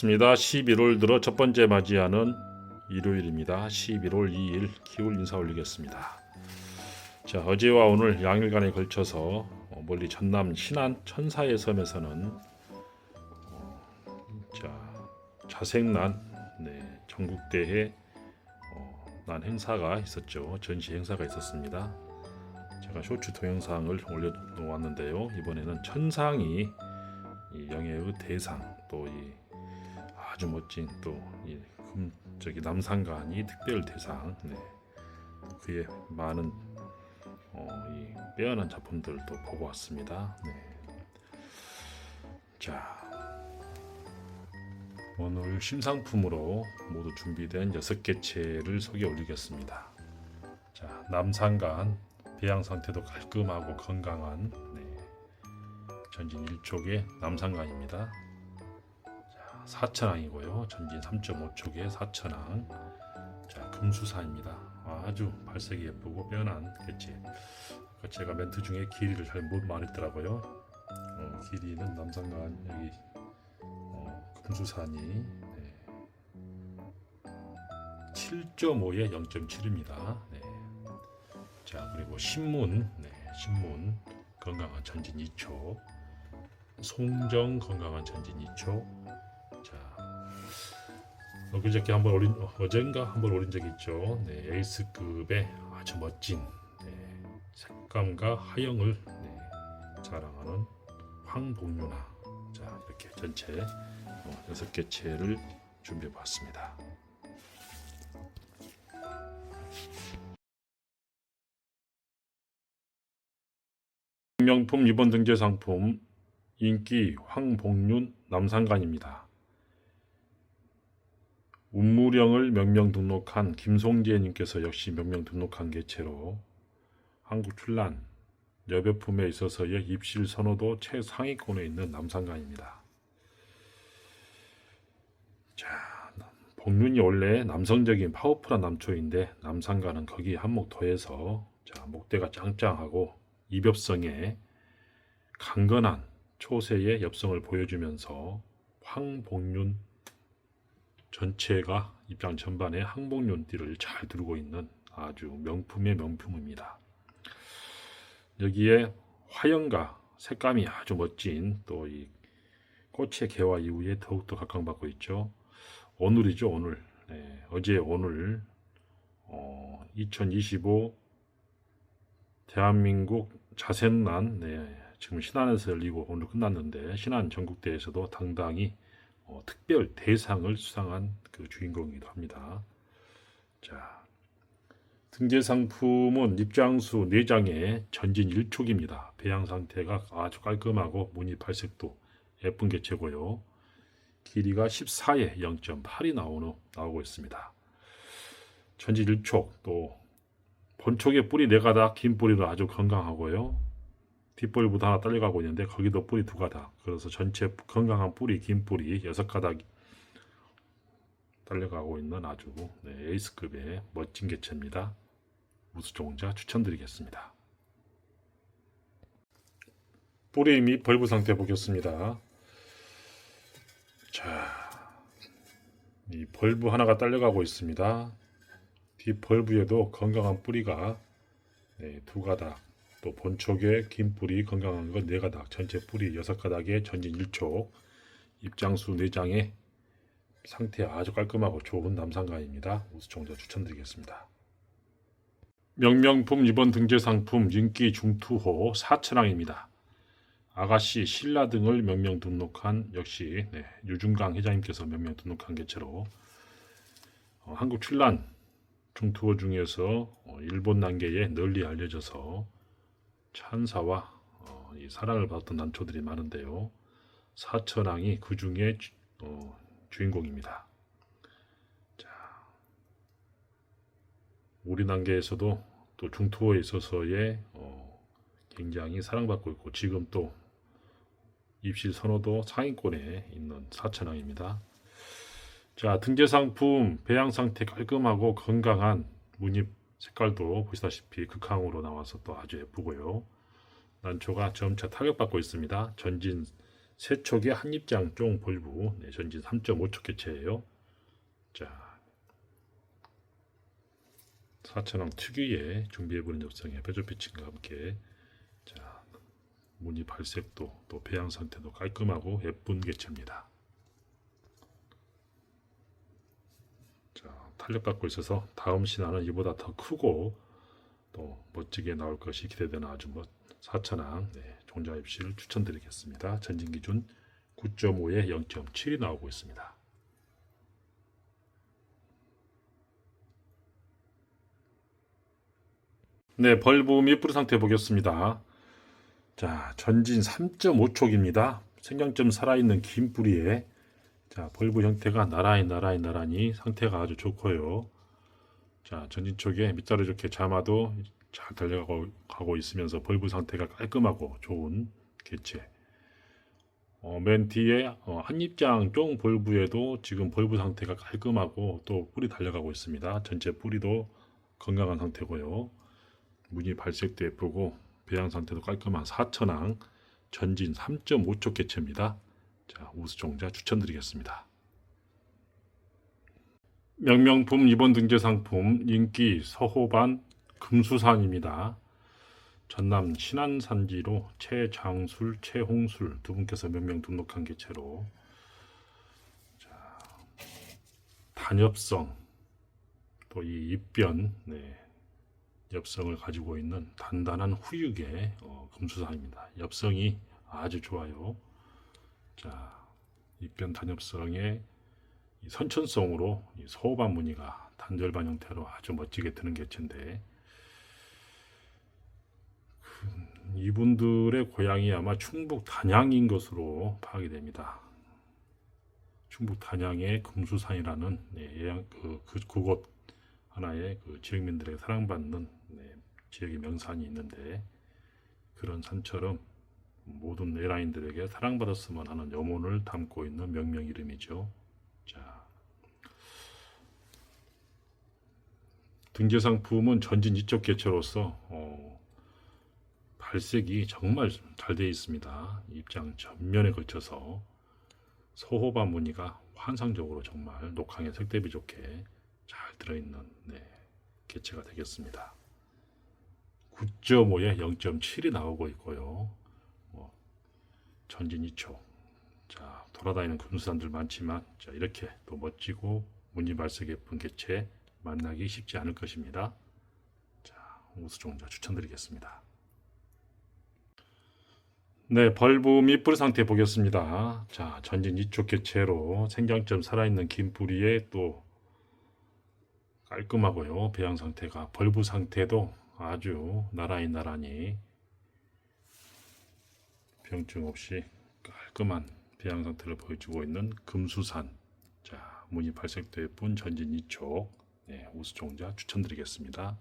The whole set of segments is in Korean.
있습니다. 11월 들어 첫 번째 맞이하는 일요일입니다. 11월 2일 기울 인사 올리겠습니다. 자 어제와 오늘 양일간에 걸쳐서 어, 멀리 전남 신안 천사의 섬에서는 어, 자 자생난 네, 전국대회 어, 난 행사가 있었죠. 전시 행사가 있었습니다. 제가 쇼츠 동영상을 올려놓았는데요. 이번에는 천상이 이 영예의 대상 또이 아주 멋진 또이 저기 남상관이 특별 대상 네. 그의 많은 어, 이 빼어난 작품들도 보고 왔습니다. 네. 자 오늘 심상품으로 모두 준비된 여섯 개 채를 소개 올리겠습니다. 자 남상관 배양 상태도 깔끔하고 건강한 네. 전진 1촉의 남상관입니다. 자, 4천왕이고요. 전진 3.5촉의 4천왕. 자, 금수사입니다. 아주 발색이 예쁘고 빼어난 개체. 아까 제가 멘트 중에 길이를 잘 못 말했더라고요. 어, 길이는 남상관 여기 어, 금수산이 네. 7.5에 0.7입니다. 네. 자 그리고 신문, 네, 신문 건강한 전진 2초. 송정 건강한 전진 2초. 자, 엊그저께 한번 올린 어, 어젠가 한번 올린 적이 있죠. 네, 에이스급의 아주 멋진 네, 색감과 하영을 네, 자랑하는 황복류나. 자, 이렇게 전체 어, 여섯 개 채를 준비해봤습니다. 명품 이번 등재 상품 인기 황복륜 남상관입니다. 운무령을 명명 등록한 김송재님께서 역시 명명 등록한 개체로 한국 출란 여배품에 있어서의 입실 선호도 최상위권에 있는 남상관입니다. 자, 복륜이 원래 남성적인 파워풀한 남초인데 남상관은 거기 한몫 더해서 자, 목대가 짱짱하고 이벽성에 강건한 초세의 엽성을 보여주면서 황복륜 전체가 입장 전반에 항복륜띠를 잘 두르고 있는 아주 명품의 명품입니다. 여기에 화형과 색감이 아주 멋진 또 이 꽃의 개화 이후에 더욱더 각광받고 있죠. 오늘이죠 오늘 네, 어제 오늘 어, 2025 대한민국 자센난 네, 지금 신안에서 열리고 오늘 끝났는데 신안 전국대회에서도 당당히 어, 특별 대상을 수상한 그 주인공이기도 합니다. 자 등재 상품은 입장수 4장에 전진 1촉입니다. 배양 상태가 아주 깔끔하고 무늬 발색도 예쁜 게 최고요. 길이가 14에 0.8이 나오는, 나오고 있습니다. 전진 1촉 또 본촉의 뿌리 네 가닥, 긴 뿌리도 아주 건강하고요. 뒷뿌리부터 하나 딸려가고 있는데 거기도 뿌리 두 가닥. 그래서 전체 건강한 뿌리, 긴 뿌리 여섯 가닥 딸려가고 있는 아주 네, 에이스급의 멋진 개체입니다. 우수종자 추천드리겠습니다. 뿌리 및 벌브 상태 보겠습니다. 자, 이 벌브 하나가 딸려가고 있습니다. 뒷 벌브에도 건강한 뿌리가 네, 두 가닥, 또 본촉에 긴 뿌리 건강한 건네 가닥, 전체 뿌리 여섯 가닥에 전진 1촉, 입장수 4장에 상태 아주 깔끔하고 좋은 남상가입니다. 우수종자 추천드리겠습니다. 명명품 이번 등재 상품 인기 중투호 사천왕입니다. 아가씨 신라 등을 명명 등록한 역시 네, 유중강 회장님께서 명명 등록한 개체로 어, 한국 출란 중투호 중에서 어, 일본 난계에 널리 알려져서 찬사와 어, 이 사랑을 받았던 난초들이 많은데요. 사천왕이 그 중에 어, 주인공입니다. 자, 우리 난계에서도 또 중투호에 있어서의 어, 굉장히 사랑받고 있고 지금 또 입실 선호도 상위권에 있는 사천왕입니다. 자, 등재 상품 배양 상태 깔끔하고 건강한 무늬 색깔도 보시다시피 극항으로 나와서 또 아주 예쁘고요. 난초가 점차 타격받고 있습니다. 전진 세촉의 한입장 쫑 볼부 네, 전진 3.5초 개체예요. 자, 4천왕 특유의 준비해보는 엽성의 배조 피칭과 함께 자 무늬 발색도 또 배양 상태도 깔끔하고 예쁜 개체입니다. 자 탄력받고 있어서 다음 신화는 이보다 더 크고 또 멋지게 나올 것이 기대되는 아주 멋 사천왕 네, 종자 입시를 추천드리겠습니다. 전진 기준 9.5에 0.7이 나오고 있습니다. 네, 벌브 밑뿌리 상태 보겠습니다. 자, 전진 3.5촉입니다. 생장점 살아있는 긴 뿌리에 자, 벌브 형태가 나란히 나란히 나란히 상태가 아주 좋고요. 자, 전진 쪽에 밑자리 좋게 잠아도 잘 달려가고 가고 있으면서 벌브 상태가 깔끔하고 좋은 개체. 어, 맨 뒤에 어, 한입장 쫑 벌브에도 지금 벌브 상태가 깔끔하고 또 뿌리 달려가고 있습니다. 전체 뿌리도 건강한 상태고요. 무늬 발색도 예쁘고 배양 상태도 깔끔한 사천왕 전진 3.5초 개체입니다. 자, 우수종자 추천드리겠습니다. 명명품 이번 등재 상품 인기 서호반 금수산입니다. 전남 신안산지로 최장술, 최홍술 두 분께서 명명 등록한 개체로 자, 단엽성 또 이 입변 네, 엽성을 가지고 있는 단단한 후육의 어, 금수산입니다. 엽성이 아주 좋아요. 자, 입변 단엽성의 이 선천성으로 이 소반 무늬가 단절반 형태로 아주 멋지게 드는 개체인데 그, 이분들의 고향이 아마 충북 단양인 것으로 파악이 됩니다. 충북 단양의 금수산이라는 네, 예양- 그, 그, 그곳 하나의 그 지역민들에게 사랑받는 네, 지역의 명산이 있는데 그런 산처럼 모든 내라인들에게 사랑받았으면 하는 염원을 담고 있는 명명 이름이죠. 자, 등재 상품은 전진 이쪽 개체로서 어, 발색이 정말 잘 되어 있습니다. 입장 전면에 걸쳐서 소호반 무늬가 환상적으로 정말 녹항에 색대비 좋게 잘 들어있는 네, 개체가 되겠습니다. 9.5에 0.7이 나오고 있고요. 뭐, 전진 2초. 자, 돌아다니는 금수산들 많지만 자, 이렇게 또 멋지고 무늬 발색 예쁜 개체 만나기 쉽지 않을 것입니다. 자, 우수종자 추천드리겠습니다. 네, 벌브 밑뿌리 상태 보겠습니다. 자, 전진 이쪽 개체로 생장점 살아있는 긴 뿌리에 또 깔끔하고요. 배양 상태가 벌브 상태도 아주 나란히 나란히 병증 없이 깔끔한 배양 상태를 보여주고 있는 금수산. 자, 무늬 발색도 예쁜 전진 이쪽 네, 우수종자 추천드리겠습니다.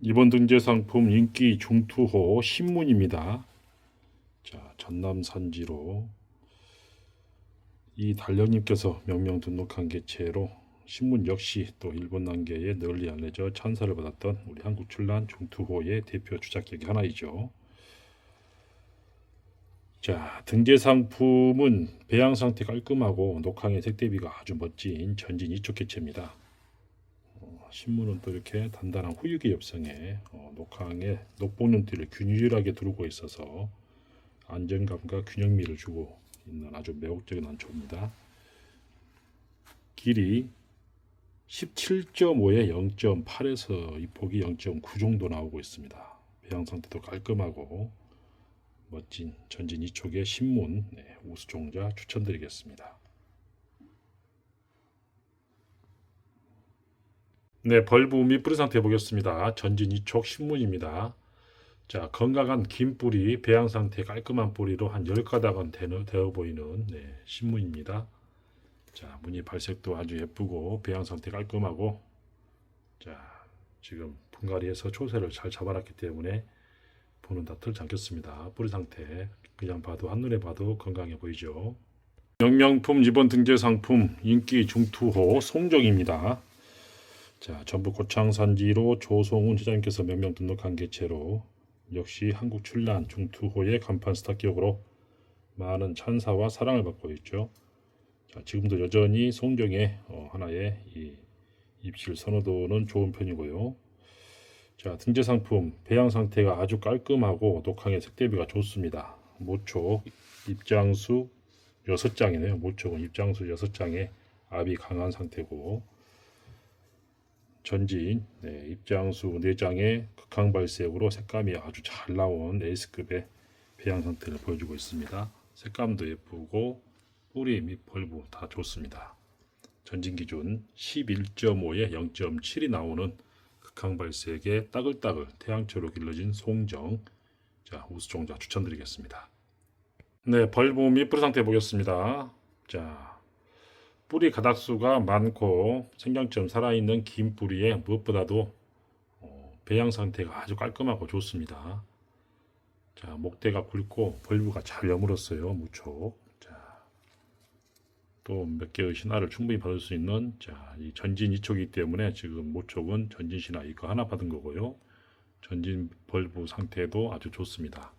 이번 등재 상품 인기 중투호 신문입니다. 자, 전남 산지로 이 달령님께서 명명 등록한 개체로 신문 역시 또 일본 난계에 널리 알려져 찬사를 받았던 우리 한국 출란 중투호의 대표 주작객이 하나이죠. 자, 등재 상품은 배양 상태 깔끔하고 녹항의 색 대비가 아주 멋진 전진 이쪽 개체입니다. 어, 신문은 또 이렇게 단단한 후육의 엽성에 어, 녹항의 녹봉눈띠를 균일하게 두르고 있어서 안정감과 균형미를 주고 있는 아주 매혹적인 안초입니다. 길이 17.5에 0.8에서 이 폭이 0.9 정도 나오고 있습니다. 배양 상태도 깔끔하고 멋진 전진 이촉의 신문 네, 우수종자 추천드리겠습니다. 네, 벌브 밑뿌리 상태 보겠습니다. 전진 이촉 신문입니다. 자, 건강한 긴 뿌리, 배양 상태 깔끔한 뿌리로 한 10가닥은 되어, 되어 보이는 네, 신문입니다. 자, 무늬 발색도 아주 예쁘고 배양 상태 깔끔하고 자, 지금 분갈이에서 초세를 잘 잡아놨기 때문에 보는 다 틀지 않겠습니다. 뿌리 상태 그냥 봐도 한눈에 봐도 건강해 보이죠. 명명품 이번 등재 상품 인기 중투호 송정입니다. 자, 전북 고창산지로 조송훈 회장님께서 명명 등록한 개체로 역시 한국 출란 중투호의 간판 스타 기억으로 많은 찬사와 사랑을 받고 있죠. 자, 지금도 여전히 송정의 어, 하나의 이 입실 선호도는 좋은 편이고요. 자, 등재 상품 배양 상태가 아주 깔끔하고 독항의 색대비가 좋습니다. 모촉 입장수 6장이네요. 모촉은 입장수 6장에 압이 강한 상태고 전진 네, 입장수 4장에 극항 발색으로 색감이 아주 잘 나온 에이스급의 배양 상태를 보여주고 있습니다. 색감도 예쁘고 뿌리 및 벌부 다 좋습니다. 전진 기준 11.5에 0.7이 나오는 극항 발색의 따글따글 태양처로 길러진 송정 자 우수종자 추천드리겠습니다. 네및 뿌리 상태 보겠습니다. 자 뿌리 가닥수가 많고 생장점 살아있는 긴 뿌리에 무엇보다도 어, 배양 상태가 아주 깔끔하고 좋습니다. 자 목대가 굵고 벌부가 잘 여물었어요 무촉. 또 몇 개의 신화를 충분히 받을 수 있는 자, 이 전진 이촉이기 때문에 지금 모촉은 전진 신화 이거 하나 받은 거고요. 전진 벌부 상태도 아주 좋습니다.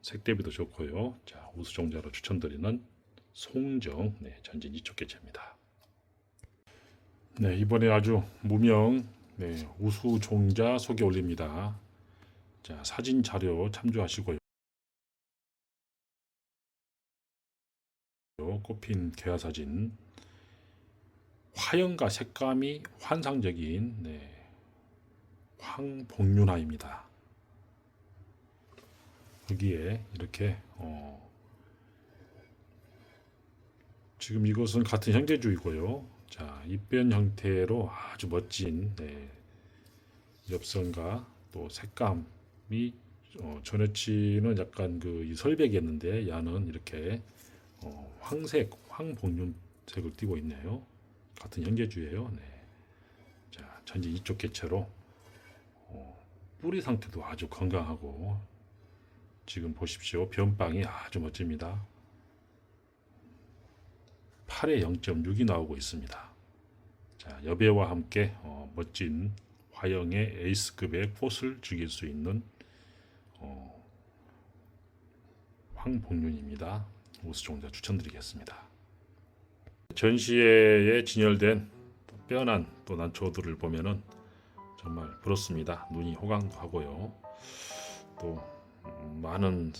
색 대비도 좋고요. 자, 우수종자로 추천드리는 송정 네, 전진 이촉 개체입니다. 네, 이번에 아주 무명 네, 우수종자 소개 올립니다. 자, 사진 자료 참조하시고요. 꽃핀 개화 사진 화형과 색감이 환상적인 네, 황복륜화입니다. 여기에 이렇게 어, 지금 이것은 같은 형제주이고요. 자 입변 형태로 아주 멋진 네, 엽선과 또 색감이 어, 전해치는 약간 그이 설백이었는데 야는 이렇게 어, 황색, 황복륜색을 띠고 있네요. 같은 형제주예요. 네. 자, 전지 이쪽 개체로 어, 뿌리 상태도 아주 건강하고 지금 보십시오. 변방이 아주 멋집니다. 8에 0.6이 나오고 있습니다. 자, 여배와 함께 어, 멋진 화형의 에이스급의 꽃을 즐길 수 있는 어, 황복륜입니다. 우수종자 추천드리겠습니다. 전시회에 진열된 또 빼어난 또 난초들을 보면은 정말 부럽습니다. 눈이 호강도 하고요. 또 음, 많은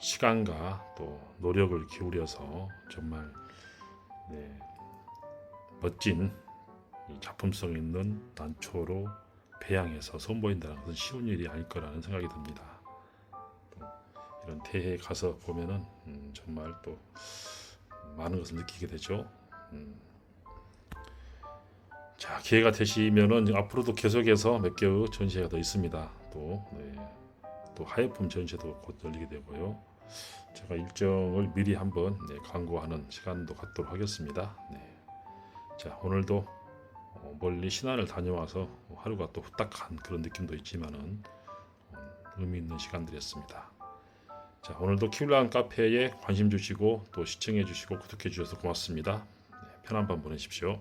시간과 또 노력을 기울여서 정말 네, 멋진 이 작품성 있는 난초로 배양해서 선보인다는 것은 쉬운 일이 아닐 거라는 생각이 듭니다. 이런 대회에 가서 보면은 음, 정말 또 많은 것을 느끼게 되죠. 음. 자 기회가 되시면은 앞으로도 계속해서 몇 개의 전시회가 더 있습니다. 또, 네. 또 하예품 전시도 곧 열리게 되고요. 제가 일정을 미리 한번 네, 광고하는 시간도 갖도록 하겠습니다. 네. 자 오늘도 어, 멀리 신안을 다녀와서 하루가 또 후딱한 그런 느낌도 있지만은 어, 의미 있는 시간들이었습니다. 자, 오늘도 키울란 카페에 관심 주시고 또 시청해 주시고 구독해 주셔서 고맙습니다. 네, 편한 밤 보내십시오.